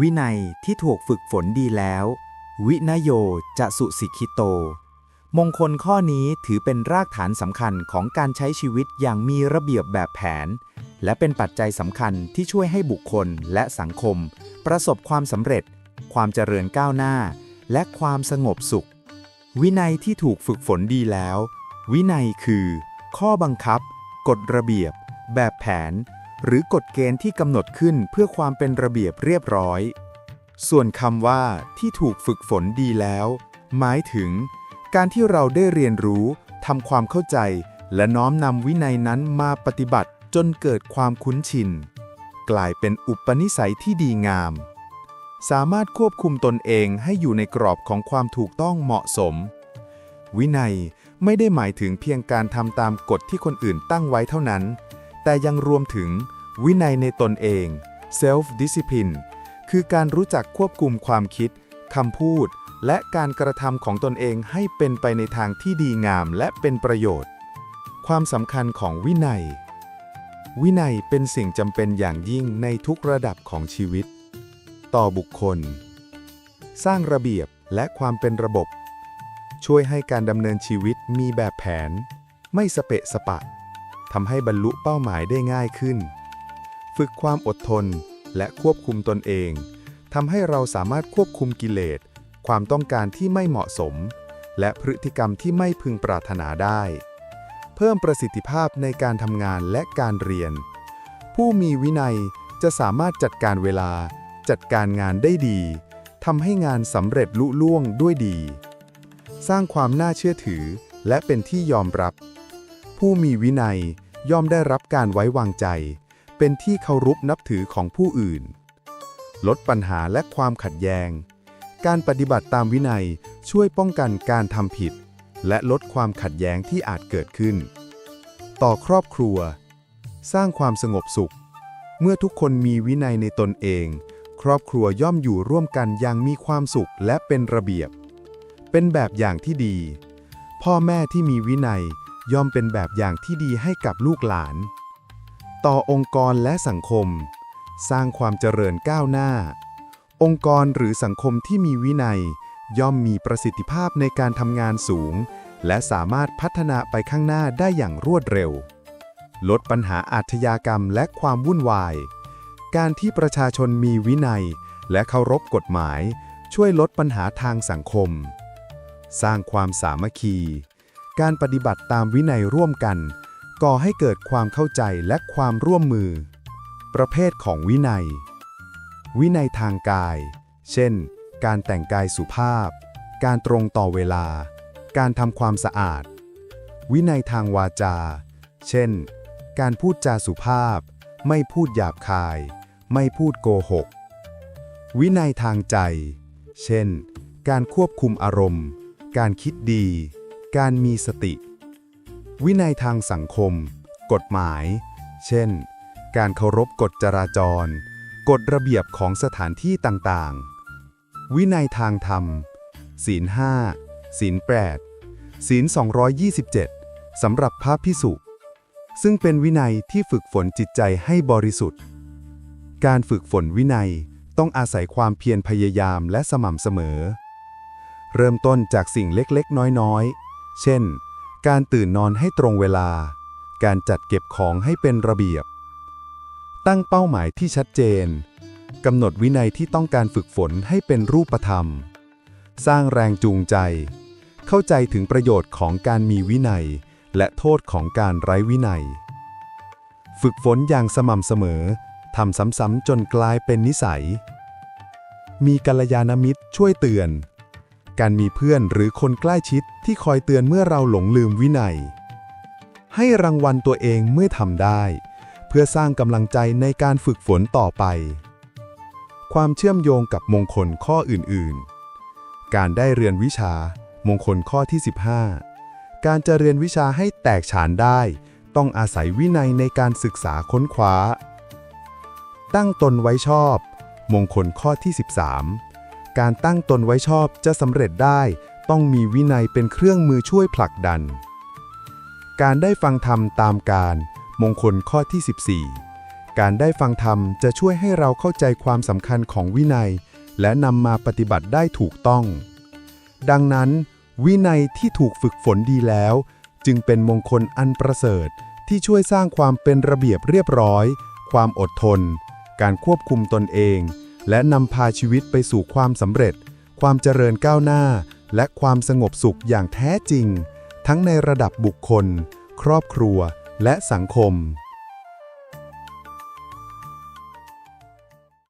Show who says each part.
Speaker 1: วินัยที่ถูกฝึกฝนดีแล้ว วินโยจะสุสิคิโต มงคลข้อนี้ถือเป็นรากฐานสำคัญของการใช้ชีวิตอย่างมีระเบียบแบบแผน และเป็นปัจจัยสำคัญที่ช่วยให้บุคคลและสังคม ประสบความสำเร็จ ความเจริญก้าวหน้า และความสงบสุข วินัยที่ถูกฝึกฝนดีแล้ว วินัยคือ ข้อบังคับ กฎระเบียบ แบบแผน หรือกฎเกณฑ์ที่กำหนดขึ้นเพื่อความเป็นระเบียบเรียบร้อย ส่วนคำว่าที่ถูกฝึกฝนดีแล้ว หมายถึง การที่เราได้เรียนรู้ทำความเข้าใจ และน้อมนำวินัยนั้นมาปฏิบัติจนเกิดความคุ้นชิน กลายเป็นอุปนิสัยที่ดีงาม สามารถควบคุมตนเองให้อยู่ในกรอบของความถูกต้องเหมาะสม วินัยไม่ได้หมายถึงเพียงการทำตามกฎที่คนอื่นตั้งไว้เท่านั้น แต่ยังรวมถึง วินัยในตนเอง self discipline คือการรู้จักควบคุมความคิดคำพูด และการกระทำของตนเองให้เป็นไปในทางที่ดีงามและเป็นประโยชน์ ความสำคัญของวินัย วินัยเป็นสิ่งจำเป็นอย่างยิ่งในทุกระดับของชีวิต ต่อบุคคล สร้างระเบียบและความเป็นระบบ ช่วยให้การดำเนินชีวิตมีแบบแผน ไม่สเปะสปะทำให้บรรลุเป้าหมายได้ง่ายขึ้น ฝึกความอดทน และควบคุมตนเองทำให้เราสามารถควบคุมกิเลส ความต้องการที่ไม่เหมาะสม และพฤติกรรมที่ไม่พึงปรารถนาได้ เพิ่มประสิทธิภาพในการทำงานและการเรียน ผู้มีวินัยจะสามารถจัดการเวลา จัดการงานได้ดีทำให้งานสำเร็จลุล่วงด้วยดี สร้างความน่าเชื่อถือ และเป็นที่ยอมรับ ผู้มีวินัยย่อมได้รับการไว้วางใจ เป็นที่เคารพนับถือของผู้อื่น ลดปัญหาและความขัดแย้ง การปฏิบัติตามวินัยช่วยป้องกันการทำผิด และลดความขัดแย้งที่อาจเกิดขึ้น ต่อครอบครัว สร้างความสงบสุข เมื่อทุกคนมีวินัยในตนเอง ครอบครัวย่อมอยู่ร่วมกันอย่างมีความสุขและเป็นระเบียบ เป็นแบบอย่างที่ดี พ่อแม่ที่มีวินัยย่อมเป็นแบบอย่างที่ดีให้กับลูกหลาน ต่อองค์กรและสังคม สร้างความเจริญก้าวหน้า องค์กรหรือสังคมที่มีวินัย ย่อมมีประสิทธิภาพในการทำงานสูง และสามารถพัฒนาไปข้างหน้าได้อย่างรวดเร็ว ลดปัญหาอาชญากรรมและความวุ่นวาย การที่ประชาชนมีวินัย และเคารพกฎหมาย ช่วยลดปัญหาทางสังคม สร้างความสามัคคี การปฏิบัติตามวินัยร่วมกัน ก่อให้เกิดความเข้าใจและความร่วมมือ ประเภทของวินัย วินัยทางกาย เช่น การแต่งกายสุภาพ การตรงต่อเวลา การทำความสะอาด วินัยทางวาจา เช่น การพูดจาสุภาพ ไม่พูดหยาบคาย ไม่พูดโกหก วินัยทางใจ เช่น การควบคุมอารมณ์ การคิดดี การมีสติ วินัยทางสังคม กฎหมาย เช่น การเคารพกฎจราจร กฎระเบียบของสถานที่ต่างๆ วินัยทางธรรม ศีลห้าศีลแปดศีล 227 สำหรับพระพิสุซึ่งเป็นวินัยที่ฝึกฝนจิตใจให้บริสุทธิ์ การฝึกฝนวินัยต้องอาศัยความเพียรพยายามและสม่ำเสมอ เริ่มต้นจากสิ่งเล็กๆ น้อยๆ เช่น การตื่นนอนให้ตรงเวลา การจัดเก็บของให้เป็นระเบียบ ตั้งเป้าหมายที่ชัดเจน กำหนดวินัยที่ต้องการฝึกฝนให้เป็นรูปธรรม สร้างแรงจูงใจ เข้าใจถึงประโยชน์ของการมีวินัย และโทษของการไร้วินัย ฝึกฝนอย่างสม่ำเสมอทำซ้ำๆจนกลายเป็นนิสัย มีกัลยาณมิตรช่วยเตือน การมีเพื่อนหรือคนใกล้ชิดที่คอยเตือนเมื่อเราหลงลืมวินัย ให้รางวัลตัวเองเมื่อทำได้ เพื่อสร้างกำลังใจในการฝึกฝนต่อไป ความเชื่อมโยงกับมงคลข้ออื่นๆ การได้เรียนวิชา มงคลข้อที่ 15 การจะเรียนวิชาให้แตกฉานได้ ต้องอาศัยวินัยในการศึกษาค้นคว้า ตั้งตนไว้ชอบ มงคลข้อที่ 13 การตั้งตนไว้ชอบจะสำเร็จได้ ต้องมีวินัยเป็นเครื่องมือช่วยผลักดัน การได้ฟังธรรมตามการ มงคลข้อที่ 14
Speaker 2: การได้ฟังธรรมจะช่วยให้เราเข้าใจความสำคัญของวินัย และนำมาปฏิบัติได้ถูกต้อง ดังนั้น วินัยที่ถูกฝึกฝนดีแล้ว จึงเป็นมงคลอันประเสริฐที่ช่วยสร้างความเป็นระเบียบเรียบร้อย ความอดทน การควบคุมตนเอง และนำพาชีวิตไปสู่ความสำเร็จ ความเจริญก้าวหน้า และความสงบสุขอย่างแท้จริง ทั้งในระดับบุคคล ครอบครัว และสังคม